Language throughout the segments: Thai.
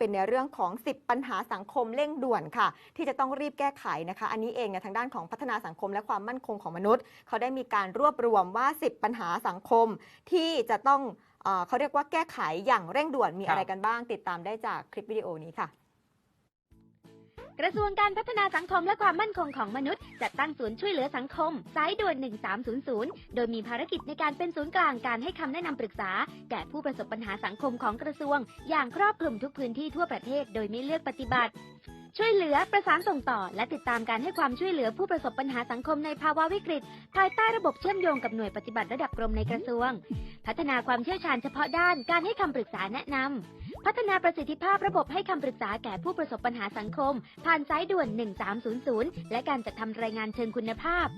เป็นในเรื่องของ 10 ปัญหาสังคมเร่งด่วนค่ะ ที่จะต้องรีบแก้ไขนะคะ อันนี้เองเนี่ยทางด้านของพัฒนาสังคมและความมั่นคงของมนุษย์ เขาได้มีการรวบรวมว่า 10 ปัญหาสังคมที่จะต้องเอ่อเขาเรียกว่าแก้ไขอย่างเร่งด่วนมีอะไรกันบ้าง ติดตามได้จากคลิปวิดีโอนี้ค่ะ กระทรวงการพัฒนาสังคมและความมั่นคงของมนุษย์จัดตั้งศูนย์ช่วยเหลือสังคม สายด่วน 1300 โดยมีภารกิจในการเป็นศูนย์กลางการให้คำแนะนำปรึกษา แก่ผู้ประสบปัญหาสังคมของกระทรวง อย่างครอบคลุมทุกพื้นที่ทั่วประเทศโดยไม่เลือกปฏิบัติ ช่วยเหลือประสานส่งต่อ และติดตามการให้ความช่วยเหลือผู้ประสบปัญหาสังคมในภาวะวิกฤต ภายใต้ระบบเชื่อมโยงกับหน่วยปฏิบัติระดับกรมในกระทรวง พัฒนาความเชี่ยวชาญเฉพาะด้านการให้คำปรึกษาแนะนำพัฒนาประสิทธิภาพระบบให้คำปรึกษาแก่ผู้ประสบปัญหาสังคม ผ่านสายด่วน 1300 และการจัดทำรายงานเชิงคุณภาพ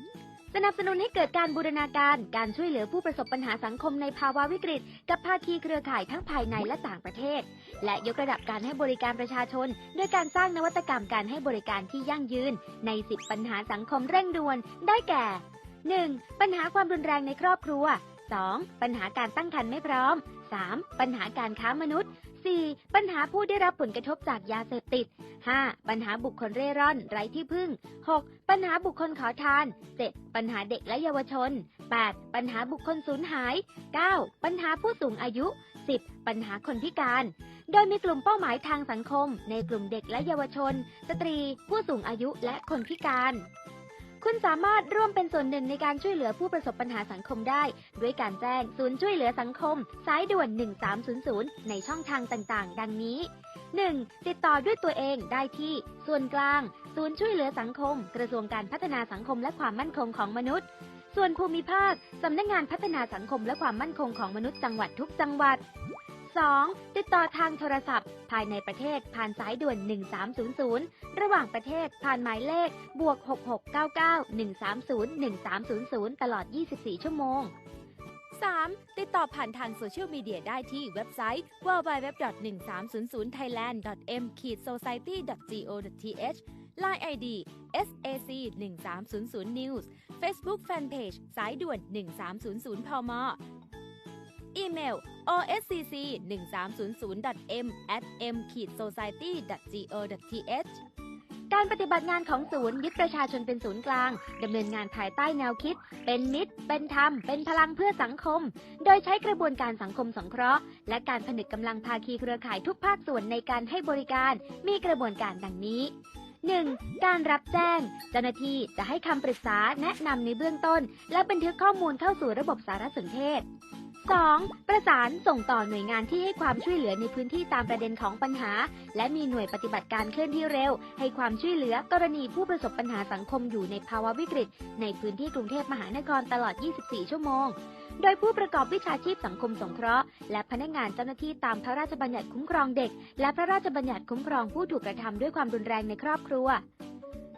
สนับสนุนให้เกิดการบูรณาการ การช่วยเหลือผู้ประสบปัญหาสังคมในภาวะวิกฤต กับภาคีเครือข่ายทั้งภายในและต่างประเทศ และยกระดับการให้บริการประชาชน ด้วยการสร้างนวัตกรรมการให้บริการที่ยั่งยืน ใน 10 ปัญหาสังคมเร่งด่วน ได้แก่ 1. ปัญหาความรุนแรงในครอบครัว 2. ปัญหาการตั้งครรภ์ไม่พร้อม 3. ปัญหาการค้ามนุษย์ 4. ปัญหาผู้ได้รับผลกระทบจากยาเสพติด 5. ปัญหาบุคคลเร่ร่อน ไร้ที่พึ่ง 6. ปัญหาบุคคลขอทาน 7. ปัญหาเด็กและเยาวชน 8. ปัญหาบุคคลสูญหาย 9. ปัญหาผู้สูงอายุ 10. ปัญหาคนพิการ โดยมีกลุ่มเป้าหมายทางสังคม ในกลุ่มเด็กและเยาวชน สตรี ผู้สูงอายุและคนพิการ คุณสามารถร่วมเป็นส่วนหนึ่งในการช่วยเหลือผู้ประสบปัญหาสังคมได้ ด้วยการแจ้งศูนย์ช่วยเหลือสังคม สายด่วน 1300 ในช่องทางต่างๆ ดังนี้ 1. ติดต่อด้วยตัวเองได้ที่ ส่วนกลาง ศูนย์ช่วยเหลือสังคม กระทรวงการพัฒนาสังคมและความมั่นคงของมนุษย์ ส่วนภูมิภาค สำนักงานพัฒนาสังคมและความมั่นคงของมนุษย์จังหวัดทุกจังหวัด 2. ติดต่อทางโทรศัพท์ ภายในประเทศผ่านสายด่วน 1300 ระหว่างประเทศผ่านหมายเลขบวก 6699 130 1300 ตลอด 24 ชั่วโมง 3. ติดต่อผ่านทางโซเชียลมีเดียได้ที่เว็บไซต์ www.1300thailand.m-society.go.th Line ID SAC 1300 News Facebook Fanpage สายด่วน 1300พม อีเมล oscc 1300 m at m society.go.th การปฏิบัติงานของศูนย์ยึดประชาชนเป็นศูนย์กลางดำเนินงานภายใต้แนวคิด เป็นมิตร เป็นธรรม เป็นพลังเพื่อสังคม โดยใช้กระบวนการสังคมสงเคราะห์ และการผนึกกำลังภาคีเครือข่ายทุกภาคส่วนในการให้บริการมีกระบวนการดังนี้ 1. การรับแจ้ง เจ้าหน้าที่จะให้คำปรึกษาแนะนำในเบื้องต้น และบันทึกข้อมูลเข้าสู่ระบบสารสนเทศ 2. ประสานส่งต่อหน่วยงานที่ให้ความช่วยเหลือในพื้นที่ตามประเด็นของปัญหา และมีหน่วยปฏิบัติการเคลื่อนที่เร็ว ให้ความช่วยเหลือกรณีผู้ประสบปัญหาสังคมอยู่ในภาวะวิกฤต ในพื้นที่กรุงเทพมหานครตลอด 24 ชั่วโมง โดยผู้ประกอบวิชาชีพสังคมสงเคราะห์ และพนักงานเจ้าหน้าที่ตามพระราชบัญญัติคุ้มครองเด็ก และพระราชบัญญัติคุ้มครองผู้ถูกกระทำด้วยความรุนแรงในครอบครัว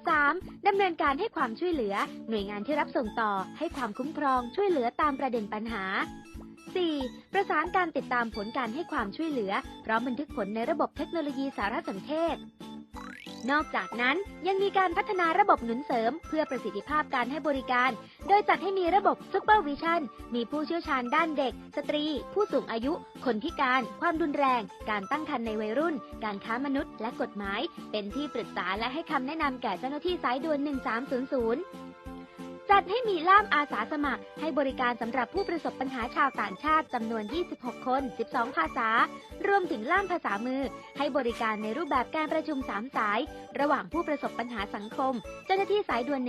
3. ดำเนินการให้ความช่วยเหลือ หน่วยงานที่รับส่งต่อ ให้ความคุ้มครองช่วยเหลือตามประเด็นปัญหา 4. ประสานการติดตามผลการให้ความช่วยเหลือ พร้อมบันทึกผลในระบบเทคโนโลยีสารสนเทศ นอกจากนั้นยังมีการพัฒนาระบบหนุนเสริม เพื่อประสิทธิภาพการให้บริการ โดยจัดให้มีระบบซูเปอร์วิชั่นมีผู้เชี่ยวชาญด้านเด็ก สตรี ผู้สูงอายุ คนพิการ ความรุนแรง การตั้งครรภ์ในวัยรุ่น การค้ามนุษย์ และกฎหมาย เป็นที่ปรึกษาและให้คำแนะนำแก่เจ้าหน้าที่สายด่วน 1300 จัดให้มีล่ามอาสาสมัคร ให้บริการสำหรับผู้ประสบปัญหาชาวต่างชาติจำนวน 26 คน 12 ภาษา รวมถึงล่ามภาษามือ ให้บริการในรูปแบบการประชุม 3 สาย ระหว่างผู้ประสบปัญหาสังคม เจ้าหน้าที่สายด่วน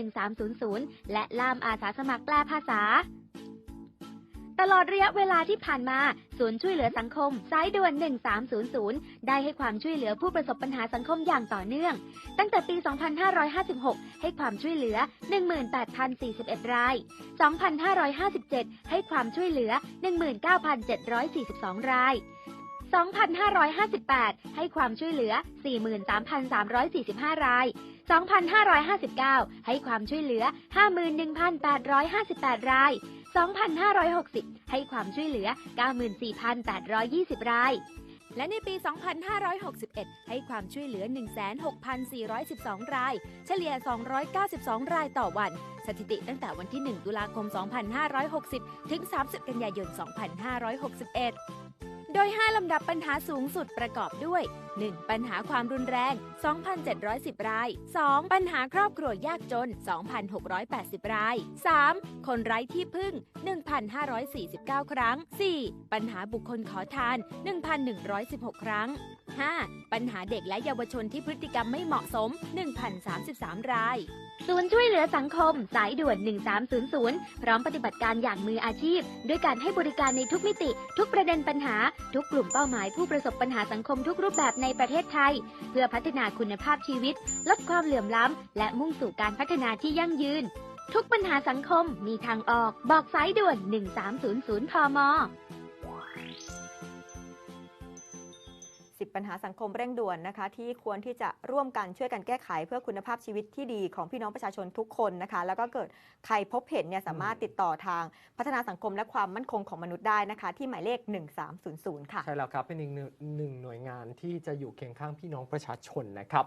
1300 และล่ามอาสาสมัครแปลภาษา ตลอดระยะเวลาที่ผ่านมา ศูนย์ช่วยเหลือสังคมสายด่วน 1300 ได้ให้ความช่วยเหลือผู้ประสบปัญหาสังคมอย่างต่อเนื่อง ตั้งแต่ปี 2556 ให้ความช่วยเหลือ 18,041 ราย 2,557 ให้ความช่วยเหลือ 19,742 ราย 2,558 ให้ความช่วยเหลือ 43,345 ราย 2,559 ให้ความช่วยเหลือ 51,858 ราย 2,560 ให้ความช่วยเหลือ 94,820 ราย และในปี 2561 ให้ความช่วยเหลือ 16,412 ราย เฉลี่ย 292 รายต่อวัน สถิติตั้งแต่วันที่ 1 ตุลาคม 2560 ถึง 30 กันยายน 2561 โดย 5 ลำดับปัญหาสูงสุดประกอบด้วย 1. ปัญหาความรุนแรง 2,710 ราย 2. ปัญหาครอบครัวยากจน 2,680 ราย 3. คนไร้ที่พึ่ง 1,549 ครั้ง 4. ปัญหาบุคคลขอทาน 1,116 ครั้ง 5. ปัญหาเด็กและเยาวชนที่พฤติกรรมไม่เหมาะสม 1,033 ราย ศูนย์ช่วยเหลือสังคม สายด่วน 1300 พร้อมปฏิบัติการอย่างมืออาชีพ ด้วยการให้บริการในทุกมิติ ทุกประเด็นปัญหา ทุกกลุ่มเป้าหมายผู้ประสบปัญหาสังคมทุกรูปแบบในประเทศไทย เพื่อพัฒนาคุณภาพชีวิต ลดความเหลื่อมล้ำ และมุ่งสู่การพัฒนาที่ยั่งยืน ทุกปัญหาสังคมมีทางออก บอกสายด่วน 1300 พม 10 ปัญหาสังคมเร่งด่วนนะคะ ที่ควรที่จะร่วมกันช่วยกันแก้ไข เพื่อคุณภาพชีวิตที่ดีของพี่น้องประชาชนทุกคนนะคะ แล้วก็เกิดใครพบเห็นเนี่ยสามารถติดต่อทางพัฒนาสังคมและความมั่นคงของมนุษย์ได้นะคะ ที่หมายเลข 1300 ค่ะ ใช่แล้วครับ เป็นอีกหนึ่งหนึ่งหน่วยงานที่จะอยู่เคียงข้างพี่น้องประชาชนนะครับ